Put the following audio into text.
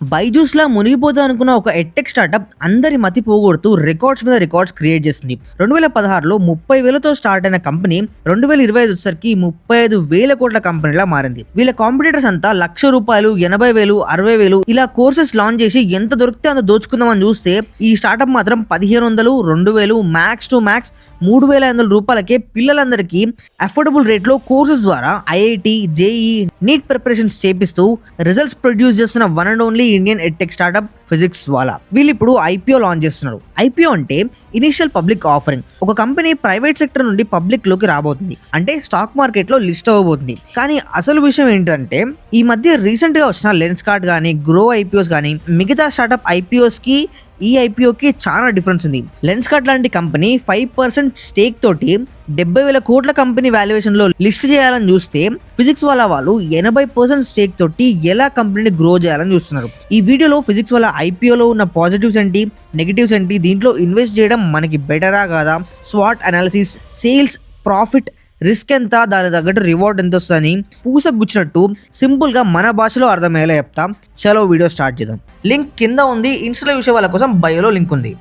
బైజూస్ లా మునిగిపోతా అనుకున్న ఒక ఎట్టెక్ స్టార్టప్ అందరి మతి పోగొడుతూ రికార్డ్స్ మీద రికార్డ్స్ క్రియేట్ చేస్తుంది రెండు వేల పదహారులో ముప్పై వేలతో స్టార్ట్ అయిన కంపెనీ రెండు వేల ఇరవై ఐదు వచ్చేసరికి ముప్పై ఐదు వేల కోట్ల కంపెనీలా మారింది. వీళ్ళ కాంపిటీటర్స్ అంతా లక్ష రూపాయలు ఎనభై వేలు అరవై వేలు ఇలా కోర్సెస్ లాంచ్ చేసి ఎంత దొరికితే అంత దోచుకుందామని చూస్తే ఈ స్టార్టప్ మాత్రం పదిహేను వందలు రెండు వేలు మ్యాక్స్ టు మ్యాక్స్ మూడు వేల ఐదు వందల రూపాయలకే పిల్లలందరికీ అఫోర్డబుల్ రేట్లో కోర్సెస్ ద్వారా ఐఐటి జేఈ నీట్ ప్రిపరేషన్స్ చేపిస్తూ రిజల్ట్స్ ప్రొడ్యూస్ చేస్తున్న one and only Indian edtech startup Physics Wallah వీళ్ళు ఇప్పుడు ఐపీఓ లాంచ్ చేస్తున్నారు. ఐపీఓ అంటే ఇనిషియల్ పబ్లిక్ ఆఫరింగ్ ఒక కంపెనీ ప్రైవేట్ సెక్టర్ నుండి పబ్లిక్లోకి రాబోతుంది. అంటే స్టాక్ మార్కెట్లో లిస్ట్ అవ్వబోతుంది. కానీ అసలు విషయం ఏంటంటే ఈ మధ్య రీసెంట్గా వచ్చిన లెన్స్ కార్డ్ కానీ గ్రో ఐపీఓస్ కానీ మిగతా స్టార్టప్ ఐపీఓస్కి ఈ ఐపీఓకి చాలా డిఫరెన్స్ ఉంది. లెన్స్ కార్డ్ లాంటి కంపెనీ ఫైవ్ పర్సెంట్ స్టేక్ తోటి డెబ్బై వేల కోట్ల కంపెనీ వాల్యుయేషన్లో లిస్ట్ చేయాలని చూస్తే ఫిజిక్స్ వాళ్ళ వాళ్ళు ఎనభై పర్సెంట్ స్టేక్ తోటి ఎలా కంపెనీని గ్రో చేయాలని చూస్తున్నారు. ఈ వీడియోలో ఫిజిక్స్ వాళ్ళ ఐపీఓలో ఉన్న పాజిటివ్స్ ఏంటి నెగిటివ్స్ ఏంటి దీంట్లో ఇన్వెస్ట్ చేయడం మనకి బెటరా కాదా? స్వాట్ అనాలిసిస్ సేల్స్ ప్రాఫిట్ రిస్క్ ఎంత దాని తగ్గట్టు రివార్డ్ ఎంత వస్తుందని పూసగుచ్చినట్టు సింపుల్గా మన భాషలో అర్థమయ్యేలా చెప్తాం. చలో వీడియో స్టార్ట్ చేద్దాం. లింక్ కింద ఉంది. ఇన్స్టా చూసే వాళ్ళ కోసం బయోలో లింక్ ఉంది.